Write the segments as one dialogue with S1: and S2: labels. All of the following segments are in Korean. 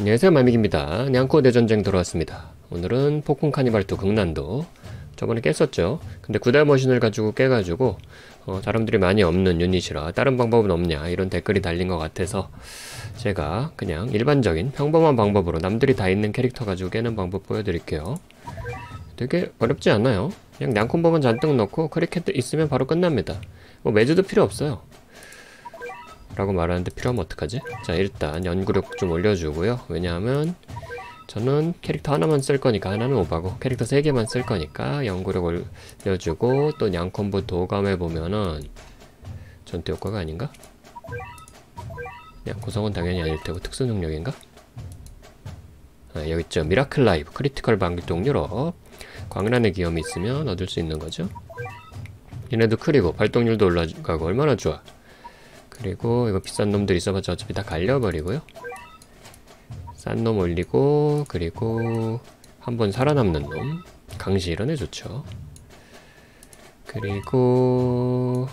S1: 안녕하세요. 마믹입니다. 냥코 대전쟁 돌아왔습니다. 오늘은 폭풍 카니발2 극난도. 저번에 깼었죠? 근데 구달 머신을 가지고 깨가지고 어, 사람들이 많이 없는 유닛이라 다른 방법은 없냐 이런 댓글이 달린 것 같아서 제가 그냥 일반적인 평범한 방법으로 남들이 다 있는 캐릭터 가지고 깨는 방법 보여드릴게요. 되게 어렵지 않아요. 그냥 냥콤보만 잔뜩 넣고 크리켓 있으면 바로 끝납니다. 뭐 매주도 필요 없어요 라고 말하는데 필요하면 어떡하지? 자 일단 연구력 좀 올려주고요 왜냐하면 저는 캐릭터 하나만 쓸 거니까 하나는 오바고 캐릭터 3개만 쓸 거니까 연구력 올려주고 또 양콤보 도감해 보면은 전투 효과가 아닌가? 그냥 구성은 당연히 아닐 테고 특수 능력인가? 아, 여기 있죠 미라클 라이브 크리티컬 방기동 유럽 광란의 기염이 있으면 얻을 수 있는 거죠 얘네도 크리고 발동률도 올라가고 얼마나 좋아 그리고 이거 비싼 놈들 있어봤자 어차피 다 갈려버리고요. 싼 놈 올리고 그리고 한 번 살아남는 놈. 강시 이런 애 좋죠. 그리고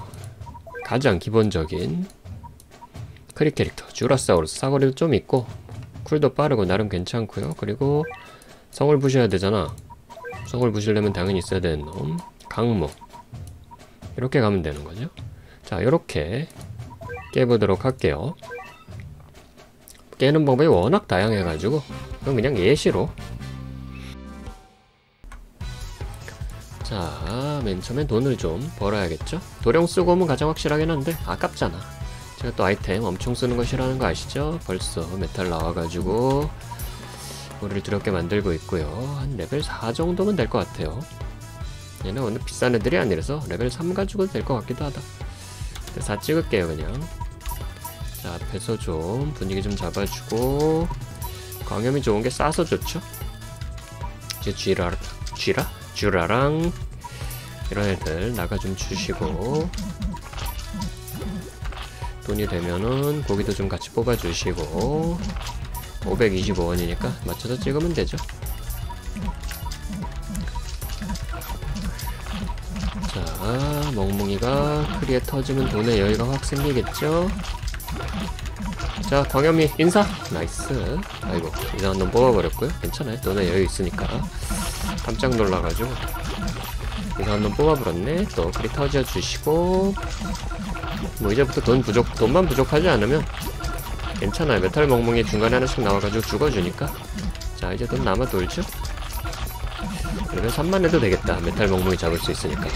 S1: 가장 기본적인 크리 캐릭터. 주라사우루스 사거리도 좀 있고 쿨도 빠르고 나름 괜찮고요. 그리고 성을 부셔야 되잖아. 성을 부시려면 당연히 있어야 되는 놈. 강모 이렇게 가면 되는 거죠. 자 이렇게 깨보도록 할게요. 깨는 방법이 워낙 다양해가지고 그럼 그냥 예시로. 자, 맨 처음엔 돈을 좀 벌어야겠죠? 도령 쓰고 오면 가장 확실하긴 한데 아깝잖아. 제가 또 아이템 엄청 쓰는 거 싫어하는 거 아시죠? 벌써 메탈 나와가지고 머리를 두렵게 만들고 있고요. 한 레벨 4 정도면 될 것 같아요. 얘는 오늘 비싼 애들이 아니라서 레벨 3 가지고 될것 같기도 하다 4 찍을게요 그냥. 자 앞에서 좀 분위기 좀 잡아주고. 광염이 좋은 게 싸서 좋죠? 이제 쥐라 쥐라? 쥐라랑 이런 애들 나가 좀 주시고. 돈이 되면은 고기도 좀 같이 뽑아주시고. 525원이니까 맞춰서 찍으면 되죠 자 멍멍이가 크리에 터지면 돈의 여유가 확 생기겠죠? 자 광현미 인사! 나이스. 아이고 이상한 놈 뽑아버렸고요. 괜찮아요. 돈의 여유 있으니까. 깜짝 놀라가지고. 이상한 놈 뽑아버렸네. 또 크리 터져주시고. 뭐 이제부터 돈 부족 돈만 부족하지 않으면 괜찮아요. 메탈 멍멍이 중간에 하나씩 나와가지고 죽어주니까. 자 이제 돈 남아 돌죠 그러면 3만 해도 되겠다. 메탈 멍멍이 잡을 수 있으니까.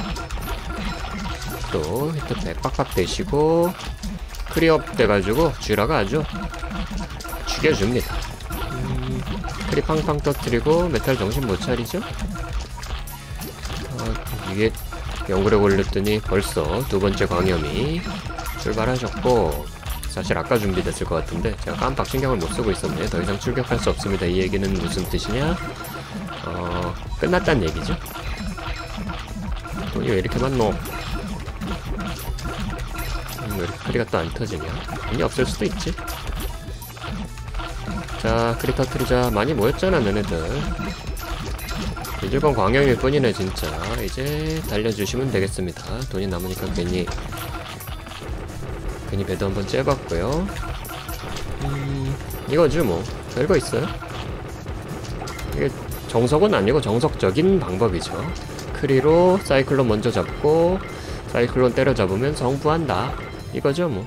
S1: 또 히트팩 빡빡 대시고 크리업 돼가지고 쥐라가 아주 죽여줍니다. 음, 크리 팡팡 터트리고 메탈 정신 못 차리죠? 어, 이게 연구력 올렸더니 벌써 두 번째 광염이 출발하셨고 사실 아까 준비됐을 것 같은데 제가 깜빡 신경을 못 쓰고 있었네 더 이상 출격할 수 없습니다. 이 얘기는 무슨 뜻이냐? 어 끝났단 얘기죠? 돈이 왜 이렇게 많노? 왜 이렇게 크리가 또 안 터지냐? 돈이 없을 수도 있지. 자 크리 터트리자. 많이 모였잖아 너네들. 일반 광영일 뿐이네 진짜. 이제 달려주시면 되겠습니다. 돈이 남으니까 괜히. 괜히 배도 한번 째봤고요. 음, 이거죠 뭐. 별거 있어요? 이게 정석은 아니고 정석적인 방법이죠. 크리로 사이클론 먼저 잡고 사이클론 때려잡으면 성부한다. 이거죠 뭐.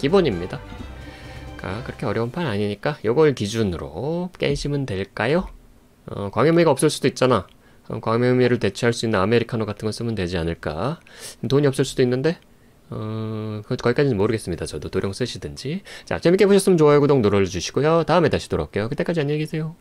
S1: 기본입니다. 아, 그렇게 어려운 판 아니니까 요걸 기준으로 깨시면 될까요? 어, 광해미가 없을 수도 있잖아. 어, 광해미를 대체할 수 있는 아메리카노 같은 거 쓰면 되지 않을까? 돈이 없을 수도 있는데 어, 거기까지는 모르겠습니다. 저도 도령 쓰시든지. 자 재밌게 보셨으면 좋아요 구독 눌러주시고요. 다음에 다시 돌아올게요. 그때까지 안녕히 계세요